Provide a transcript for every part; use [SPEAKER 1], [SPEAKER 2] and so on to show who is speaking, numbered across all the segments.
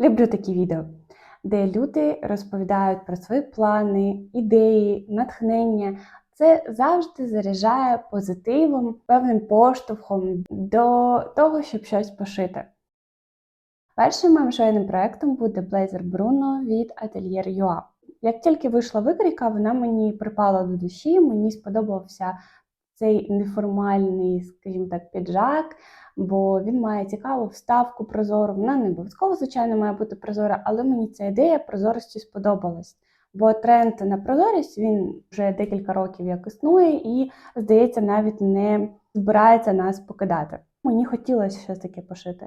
[SPEAKER 1] Люблю такі відео, де люди розповідають про свої плани, ідеї, натхнення. Це завжди заряджає позитивом, певним поштовхом до того, щоб щось пошити. Першим моїм швейним проєктом буде блейзер Bruno від Atelier UA. Як тільки вийшла викрійка, вона мені припала до душі, мені сподобався цей неформальний, скажімо так, піджак, бо він має цікаву вставку прозору. Вона не обов'язково, звичайно, має бути прозора, але мені ця ідея прозорості сподобалась. Бо тренд на прозорість він вже декілька років як існує, і, здається, навіть не збирається нас покидати. Мені хотілося щось таке пошити.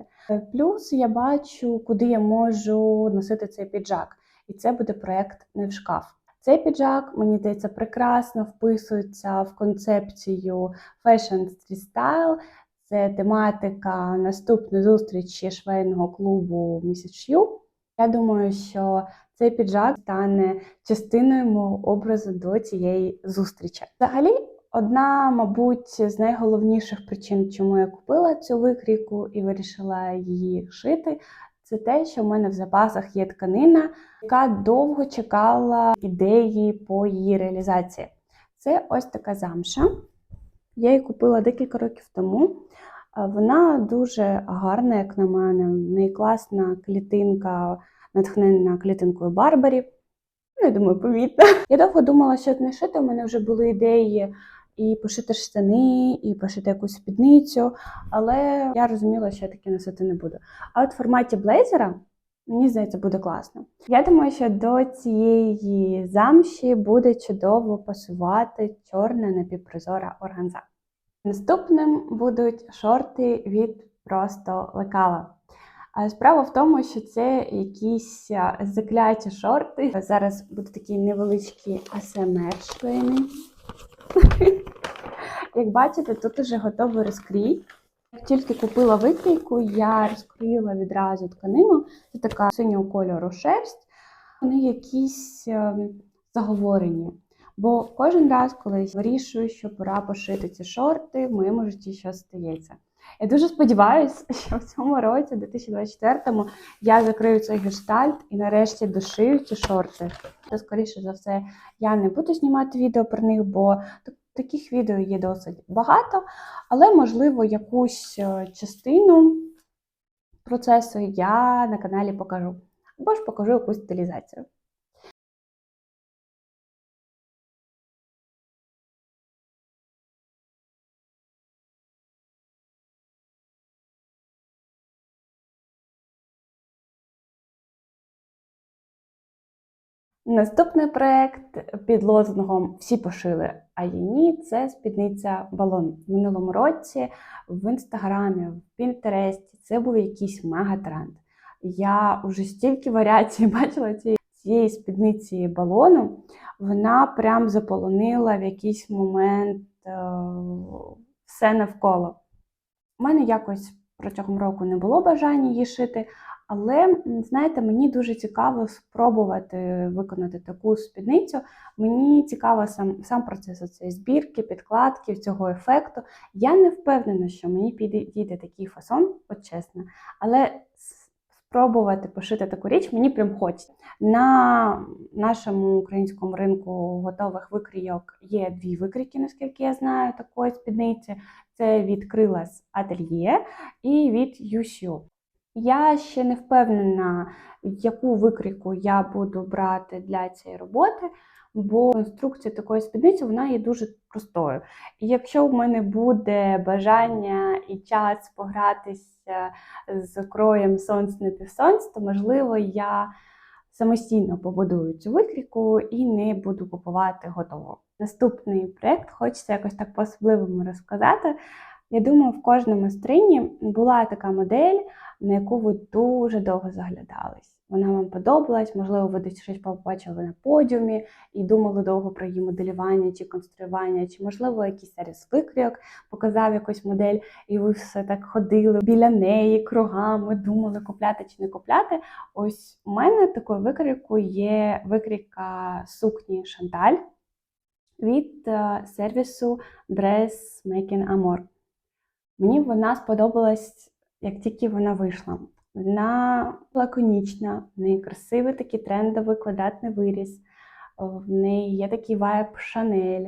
[SPEAKER 1] Плюс я бачу, куди я можу носити цей піджак, і це буде проект не в шкаф. Цей піджак, мені здається, прекрасно вписується в концепцію Fashion Street Style. Це тематика наступної зустрічі швейного клубу. Шью. Я думаю, що цей піджак стане частиною мого образу до цієї зустрічі. Взагалі, одна, мабуть, з найголовніших причин, чому я купила цю викрійку і вирішила її шити, це те, що в мене в запасах є тканина, яка довго чекала ідеї по її реалізації. Це ось така замша. Я її купила декілька років тому. Вона дуже гарна, як на мене. В неї класна клітинка, натхнена клітинкою Барбарі. Ну, я думаю, помітно. Я довго думала, що не шити. У мене вже були ідеї і пошити штани, і пошити якусь спідницю, але я розуміла, що я таке носити не буду. А от в форматі блейзера. Мені здається, буде класно. Я думаю, що до цієї замші буде чудово пасувати чорна напівпрозора органза. Наступним будуть шорти від просто лекала. Справа в тому, що це якісь закляті шорти. Зараз буде такий невеличкий АСМР швейний. Як бачите, тут уже готовий розкрій. Як тільки купила викрійку, я розкрила відразу тканину. Це така синього кольору шерсть. Вони якісь заговорені. Бо кожен раз, коли вирішую, що пора пошити ці шорти, в моєму житті щось стається. Я дуже сподіваюся, що в цьому році, 2024-му, я закрию цей гештальт і нарешті дошию ці шорти. Та, скоріше за все, я не буду знімати відео про них, бо таких відео є досить багато, але, можливо, якусь е, частину процесу я на каналі покажу. Або ж покажу якусь стилізацію. Наступний проект під лозунгом Всі пошили, а є ні, це спідниця балон. В минулому році в інстаграмі, в Пінтересті це був якийсь мегатренд. Я вже стільки варіацій бачила цієї спідниці балону, вона прям заполонила в якийсь момент е все навколо. У мене якось протягом року не було бажання її шити. Але, знаєте, мені дуже цікаво спробувати виконати таку спідницю. Мені цікаво сам сам процес цієї збірки, підкладки, цього ефекту. Я не впевнена, що мені підійде такий фасон, от чесно. Але спробувати пошити таку річ мені прям хочеться. На нашому українському ринку готових викрійок є дві викрійки, наскільки я знаю, такої спідниці. Це від Крилас Atelier і від USU. Я ще не впевнена, яку викрійку я буду брати для цієї роботи, бо конструкція такої спідниці вона є дуже простою. І якщо в мене буде бажання і час погратися з кроєм сонць на півсонць, то можливо я самостійно побудую цю викрійку і не буду купувати готово. Наступний проєкт хочеться якось так по-особливому розказати. Я думаю, в кожному стрині була така модель, на яку ви дуже довго заглядались. Вона вам подобалась, можливо, ви десь щось побачили на подіумі і думали довго про її моделювання чи конструювання, чи, можливо, якийсь сервіс викрійок показав якусь модель, і ви все так ходили біля неї кругами, думали, купляти чи не купляти. Ось у мене такою викрійкою є викрійка сукні Шанталь від е, сервісу Dress Making Amor. Мені вона сподобалась, як тільки вона вийшла. Вона лаконічна, в неї красивий такий трендовий квадратний виріс, в неї є такий вайб Шанель.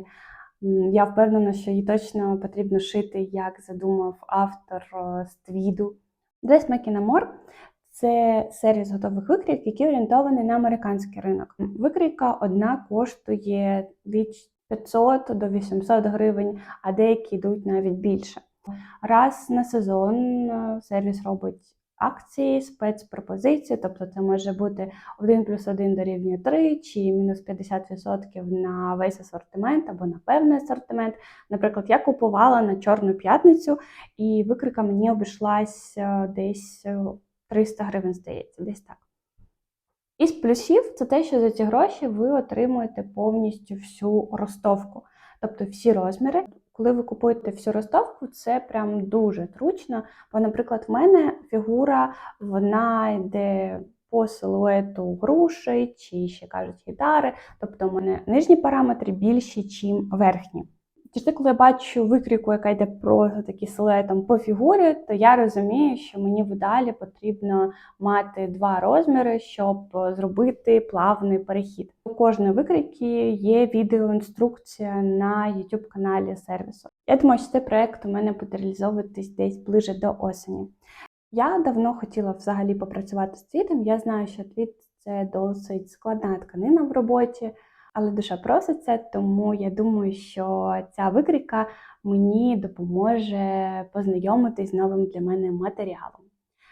[SPEAKER 1] Я впевнена, що її точно потрібно шити, як задумав автор з твіду. Making Amor – це сервіс готових викрійок, який орієнтований на американський ринок. Викрійка одна коштує від 500 до 800 гривень, а деякі йдуть навіть більше. Раз на сезон е, сервіс робить акції, спецпропозиції, тобто це може бути 1 плюс 1 дорівнює 3 чи мінус 50% на весь асортимент або на певний асортимент. Наприклад, я купувала на Чорну п'ятницю, і викрика мені обійшлась е, десь е, 300 гривень, здається, десь так. Із плюсів це те, що за ці гроші ви отримуєте повністю всю ростовку, тобто всі розміри. Коли ви купуєте всю ростовку, це прям дуже тручно. Бо, наприклад, в мене фігура вона йде по силуету груші, чи ще кажуть гітари. Тобто, у мене нижні параметри більші, ніж верхні. Завжди, коли я бачу викрійку, яка йде просто такі силуетом по фігурі, то я розумію, що мені в ідеалі потрібно мати два розміри, щоб зробити плавний перехід. У кожної викрійки є відеоінструкція на youtube каналі сервісу. Я думаю, що цей проект у мене буде реалізовуватись десь ближе до осені. Я давно хотіла взагалі попрацювати з твітом. Я знаю, що твіт це досить складна тканина в роботі, але душа проситься, тому я думаю, що ця викрійка мені допоможе познайомитись з новим для мене матеріалом.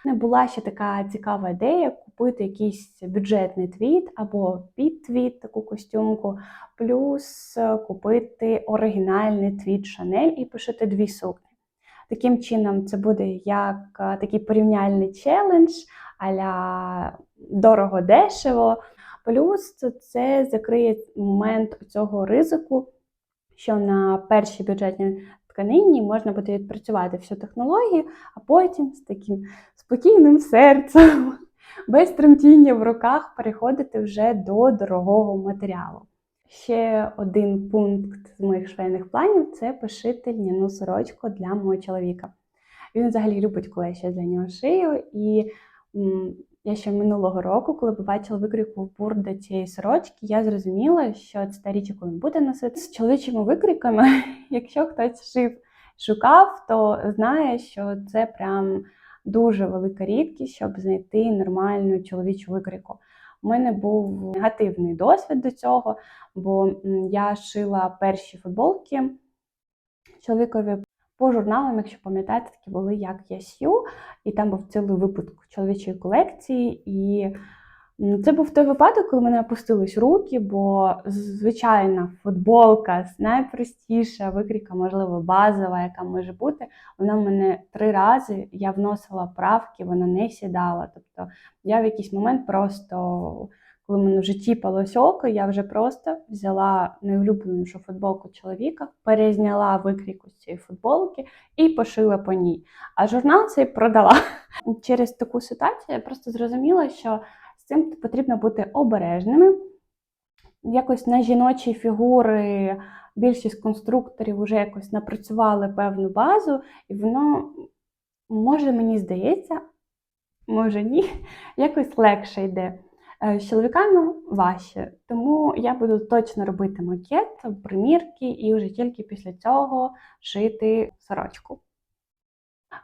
[SPEAKER 1] Мене була ще така цікава ідея купити якийсь бюджетний твіт або підтвіт, таку костюмку, плюс купити оригінальний твіт Шанель і пошити дві сукні. Таким чином, це буде як е, такий порівняльний челендж аля дорого-дешево. Плюс це закриє момент цього ризику, що на першій бюджетній тканині можна буде відпрацювати всю технологію, а потім з таким спокійним серцем, без тремтіння в руках переходити вже до дорогого матеріалу. Ще один пункт з моїх швейних планів це пошити льняну сорочку для мого чоловіка. Він взагалі любить, коли я ще для нього шию. І я ще минулого року, коли побачила викрійку в бурда цієї сорочки, я зрозуміла, що це та річ, яку він буде носити з чоловічими викрійками. Якщо хтось шив, шукав, то знає, що це прям дуже велика рідкість, щоб знайти нормальну чоловічу викрійку. У мене був негативний досвід до цього, бо я шила перші футболки чоловікові по журналам, якщо пам'ятаєте, такі були як я сю, і там був цілий випуск чоловічої колекції. І це був той випадок, коли мене опустились руки, бо звичайна футболка, найпростіша викрійка, можливо, базова, яка може бути. Вона в мене три рази я вносила правки, вона не сідала. Тобто я в якийсь момент просто. Коли в мене в житті палось око, я вже просто взяла найулюбленішу футболку чоловіка, перезняла викрійку з цієї футболки і пошила по ній. А журнал цей продала. Через таку ситуацію я просто зрозуміла, що з цим потрібно бути обережними. Якось на жіночі фігури більшість конструкторів вже якось напрацювали певну базу, і воно, може, мені здається, може ні, якось легше йде. Е, З чоловіками важче, тому я буду точно робити макет, примірки і вже тільки після цього шити сорочку.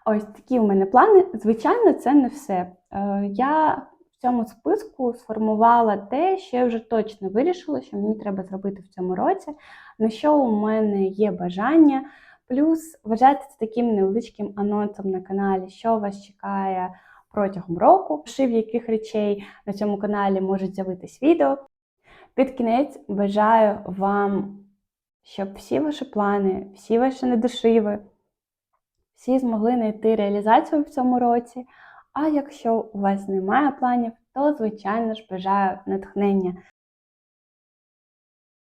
[SPEAKER 1] Ось такі у мене плани. Звичайно, це не все. Е, Я в цьому списку сформувала те, що я вже точно вирішила, що мені треба зробити в цьому році, на що у мене є бажання. Плюс вважайте це таким невеличким анонсом на каналі, що вас чекає протягом року, шив яких речей на цьому каналі можуть з'явитись відео. Під кінець бажаю вам, щоб всі ваші плани, всі ваші недошиви, всі змогли знайти реалізацію в цьому році. А якщо у вас немає планів, то, звичайно ж, бажаю натхнення